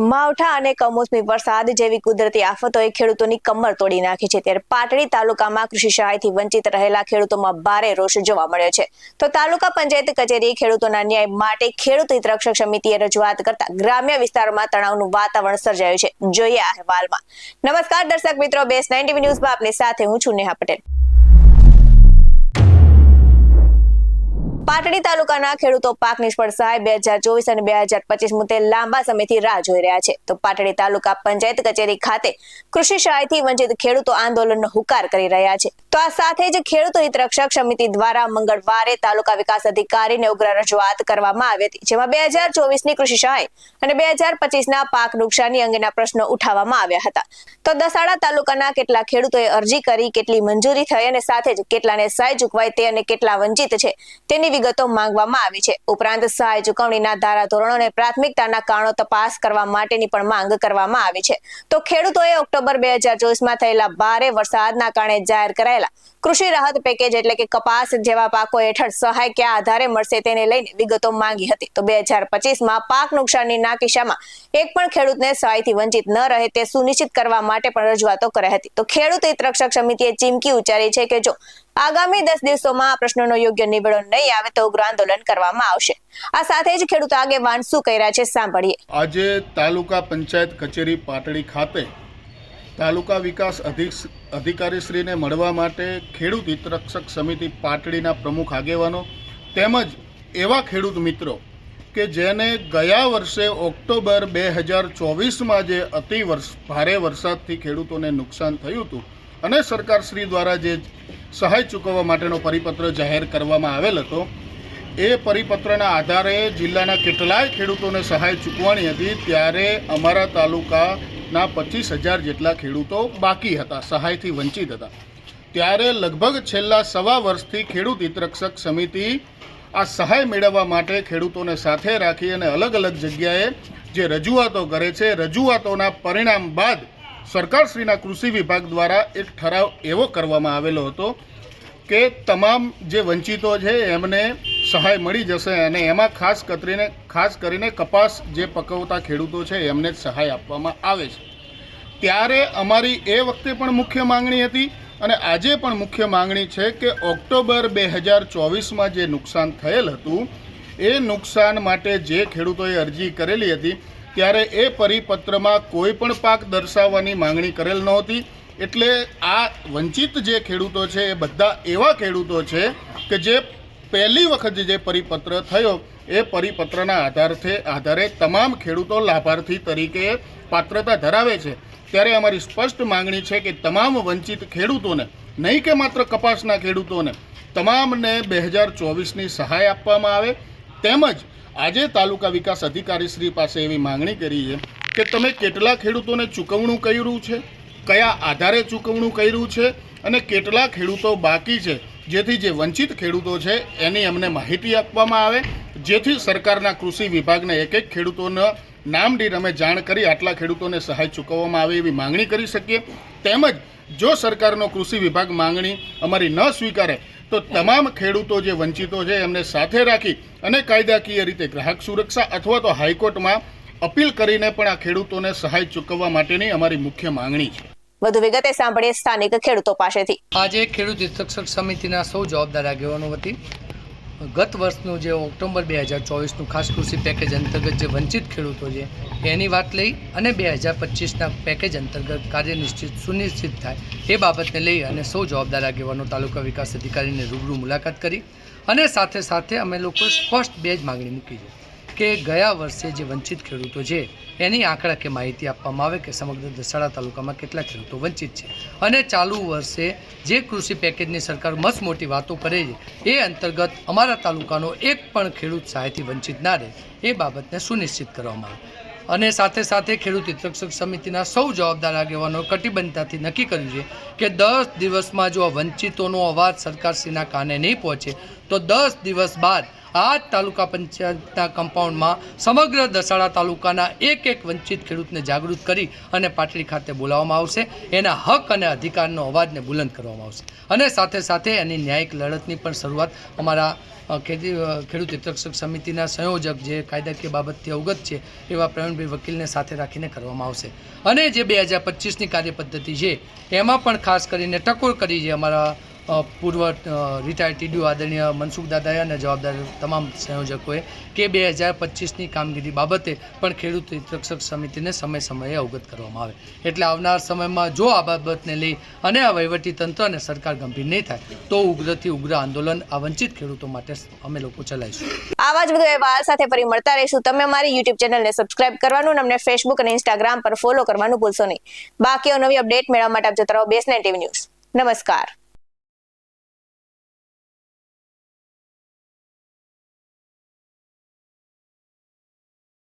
માવઠા અને કમોસમી વરસાદ જેવી કુદરતી આફતોએ ખેડૂતોની કમર તોડી નાખી છે. ત્યારે પાટડી તાલુકામાં કૃષિ સહાયથી વંચિત રહેલા ખેડૂતોમાં ભારે રોષ જોવા મળ્યો છે. તો તાલુકા પંચાયત કચેરી ખેડૂતોના ન્યાય માટે ખેડૂત હિતરક્ષક સમિતિએ રજૂઆત કરતા ગ્રામ્ય વિસ્તારોમાં તણાવનું વાતાવરણ સર્જાયું છે. જોઈએ અહેવાલમાં. નમસ્કાર, દર્શક મિત્રો. બેસ નાઇન્ટી ન્યૂઝમાં આપની સાથે હું છું નેહા પટેલ. પાટડી તાલુકાના ખેડૂતો પાક નિષ્ફળ સહાય બે હજાર ચોવીસ અને બે હજાર પચીસ મુદ્દે લાંબા સમયથી રાહ જોઈ રહ્યા છે. તો પાટડી તાલુકા પંચાયત કચેરી ખાતે કૃષિ સહાયથી વંચિત ખેડૂતો આંદોલનનો હુકાર કરી રહ્યા છે. તો આ સાથે જ ખેડૂતો હિતરક્ષક સમિતિ દ્વારા મંગળવારે તાલુકા વિકાસ અધિકારીને ઉગ્ર રજૂઆત કરવામાં આવી હતી, જેમાં બે હજાર ચોવીસની કૃષિ સહાય અને બે હજાર પચીસના પાક નુકસાની અંગેના પ્રશ્નો ઉઠાવવામાં આવ્યા હતા. તો દસાડા તાલુકાના કેટલા ખેડૂતોએ અરજી કરી, કેટલી મંજૂરી થઈ અને સાથે જ કેટલાને સહાય ચૂકવાય તે અને કેટલા વંચિત છે તેની વિગતો માંગવામાં આવી છે. ઉપરાંત સહાય ચૂકવણીના ધારાધોરણો અને પ્રાથમિકતાના કારણો તપાસ કરવા માટેની પણ માંગ કરવામાં આવી છે. તો ખેડૂતોએ ઓક્ટોબર બે હજાર ચોવીસમાં થયેલા ભારે વરસાદના કારણે જાહેર કરાયેલા કૃષિ રાહત પેકેજ એટલે કે કપાસ જેવા પાકો હેઠળ સહાય કયા આધારે મળશે તેને લઈને વિગતો માંગી હતી. તો બે હજાર પચીસમાં પાક નુકસાનીના કિસ્સામાં એક પણ ખેડૂતને સહાયથી વંચિત ન રહે તે સુનિશ્ચિત કરવા માટે પણ રજૂઆતો કરી હતી. તો ખેડૂત હિત રક્ષક સમિતિએ ચીમકી ઉચ્ચારી છે કે જો આગામી દસ દિવસોમાં આ પ્રશ્નનો યોગ્ય નિવેડો નહીં આવે તો ઉગ્ર આંદોલન કરવામાં આવશે. આ સાથે જ ખેડૂત આગેવાન શું કહી રહ્યા છે સાંભળીએ. આજે તાલુકા પંચાયત કચેરી પાટડી ખાતે તાલુકા વિકાસ અધિક અધિકારીશ્રીને મળવા માટે ખેડૂત હિતરક્ષક સમિતિ પાટડીના પ્રમુખ આગેવાનો તેમજ એવા ખેડૂત મિત્રો કે જેને ગયા વર્ષે ઓક્ટોબર બે હજાર ચોવીસમાં જે અતિ વર્ષ ભારે વરસાદથી ખેડૂતોને નુકસાન થયું હતું અને સરકારશ્રી દ્વારા જે સહાય ચૂકવવા માટેનો પરિપત્ર જાહેર કરવામાં આવેલ હતો. એ પરિપત્રના આધારે જિલ્લાના કેટલાય ખેડૂતોને સહાય ચૂકવાની હતી. ત્યારે અમારા તાલુકાના પચીસ હજાર જેટલા ખેડૂતો બાકી હતા, સહાયથી વંચિત હતા. ત્યારે લગભગ છેલ્લા સવા વર્ષથી ખેડૂત હિતરક્ષક સમિતિ આ સહાય મેળવવા માટે ખેડૂતોને સાથે રાખી અને અલગ અલગ જગ્યાએ જે રજૂઆતો કરે છે, રજૂઆતોના પરિણામ બાદ સરકારશ્રીના કૃષિ વિભાગ દ્વારા એક ઠરાવ એવો કરવામાં આવેલો હતો કે તમામ જે વંચિતો છે એમને સહાય મળી જશે અને એમાં ખાસ કરીને ખાસ કરીને કપાસ જે પકવતા ખેડૂતો છે એમને જ સહાય આપવામાં આવે છે. ત્યારે અમારી એ વખતે પણ મુખ્ય માંગણી હતી અને આજે પણ મુખ્ય માંગણી છે કે ઓક્ટોબર બે હજાર ચોવીસમાં જે નુકસાન થયેલ હતું, એ નુકસાન માટે જે ખેડૂતોએ અરજી કરેલી હતી ત્યારે એ પરિપત્રમાં કોઈ પણ પાક દર્શાવવાની માંગણી કરેલ નહોતી. એટલે આ વંચિત જે ખેડૂતો છે, એ બધા એવા ખેડૂતો છે કે જે પહેલી વખત જે પરિપત્ર થયો, એ પરિપત્રના આધારથી, આધારે તમામ ખેડૂતો લાભાર્થી તરીકે પાત્રતા ધરાવે છે. ત્યારે અમારી સ્પષ્ટ માંગણી છે કે તમામ વંચિત ખેડૂતોને, નહીં કે માત્ર કપાસના ખેડૂતોને, તમામને બે હજાર ચોવીસની સહાય આપવામાં આવે. તેમજ આજે તાલુકા વિકાસ અધિકારીશ્રી પાસે એવી માંગણી કરી છે કે તમે કેટલા ખેડૂતોને ચૂકવણું કર્યું છે, કયા આધારે ચૂકવણું કર્યું છે અને કેટલા ખેડૂતો બાકી છે, જેથી જે વંચિત ખેડૂતો છે એની અમને માહિતી આપવામાં આવે. જેથી સરકારના કૃષિ વિભાગને એક એક ખેડૂતોના નામ દીઠ અમે જાણ કરી આટલા ખેડૂતોને સહાય ચૂકવવામાં આવે એવી માંગણી કરી શકીએ. તેમજ જો સરકારનો કૃષિ વિભાગ માંગણી અમારી ન સ્વીકારે તો તમામ ખેડૂતો જે વંચિતો છે એમને સાથે રાખી અને કાયદાકીય રીતે ગ્રાહક સુરક્ષા અથવા તો હાઈકોર્ટમાં અપીલ કરીને પણ આ ખેડૂતોને સહાય ચૂકવવા માટેની અમારી મુખ્ય માંગણી છે. વધુ વિગતે સાંભળીએ સ્થાનિક ખેડૂતો પાસેથી. આજે ખેડૂત હિતરક્ષક સમિતિના સૌ જવાબદાર આગેવાનો વતી ગત વર્ષનું જે ઓક્ટોબર બે હજાર ચોવીસનું ખાસ કૃષિ પેકેજ અંતર્ગત જે વંચિત ખેડૂતો છે, એની વાત લઈ અને બે હજાર પચીસના પેકેજ અંતર્ગત કાર્ય નિશ્ચિત સુનિશ્ચિત થાય એ બાબતને લઈ અને સૌ જવાબદાર આગેવાનો તાલુકા વિકાસ અધિકારીને રૂબરૂ મુલાકાત કરી અને સાથે સાથે અમે લોકો સ્પષ્ટ બે જ માગણી મૂકી છે. કે ગયા વર્ષે જે વંચિત ખેડૂતો છે, એની આંકડાકીય માહિતી આપવામાં આવે કે સમગ્ર દસાડા તાલુકામાં કેટલા ખેડૂતો વંચિત છે. અને ચાલુ વર્ષે જે કૃષિ પેકેજની સરકાર મસ્ત મોટી વાતો કરે છે, એ અંતર્ગત અમારા તાલુકાનો એક પણ ખેડૂત સહાયથી વંચિત ના રહે, એ બાબતને સુનિશ્ચિત કરવામાં આવે. અને સાથે સાથે ખેડૂત હિતરક્ષક સમિતિના સૌ જવાબદાર આગેવાનો કટિબદ્ધતાથી નક્કી કર્યું છે કે દસ દિવસમાં જો વંચિતોનો અવાજ સરકારશ્રીના કાને નહીં પહોંચે, તો દસ દિવસ બાદ આ તાલુકા પંચાયતના કમ્પાઉન્ડમાં સમગ્ર દસાડા તાલુકાના એક એક વંચિત ખેડૂતને જાગૃત કરી અને પાટડી ખાતે બોલાવવામાં આવશે. એના હક અને અધિકારનો અવાજને બુલંદ કરવામાં આવશે. અને સાથે સાથે એની ન્યાયિક લડતની પણ શરૂઆત અમારા ખેતી ખેડૂત હિતરક્ષક સમિતિના સંયોજક જે કાયદાકીય બાબતથી અવગત છે એવા પ્રવીણભાઈ વકીલને સાથે રાખીને કરવામાં આવશે. અને જે બે હજાર પચીસની કાર્યપદ્ધતિ છે, એમાં પણ ખાસ કરીને ટકોર કરી છે અમારા પૂર્વ રિટાયર્ડ ટીડીઓ આદરણીય મનસુખ દાદાએ અને જવાબદાર તમામ સંયોજકોએ કે બે હજાર પચીસની કામગીરી બાબતે પણ ખેડૂત હિતરક્ષક સમિતિને સમય સમયે અવગત કરવામાં આવે. એટલે આવનાર સમયમાં જો આ બાબતને લઈ અને આ વહીવટી તંત્ર અને સરકાર ગંભીર નહીં થાય, તો ઉગ્રથી ઉગ્ર આંદોલન આ વંચિત ખેડૂતો માટે અમે લોકો ચલાવીશું. આવા જ બધો અહેવાલ સાથે ફરી મળતા રહીશું. તમે અમારી યુટ્યુબ ચેનલને સબસ્ક્રાઇબ કરવાનું અને અમને ફેસબુક અને ઇન્સ્ટાગ્રામ પર ફોલો કરવાનું ભૂલશો નહીં. બાકી નવી અપડેટ મેળવવા માટે આપ જતા રહો બેસને ટીવી ન્યૂઝ. નમસ્કાર.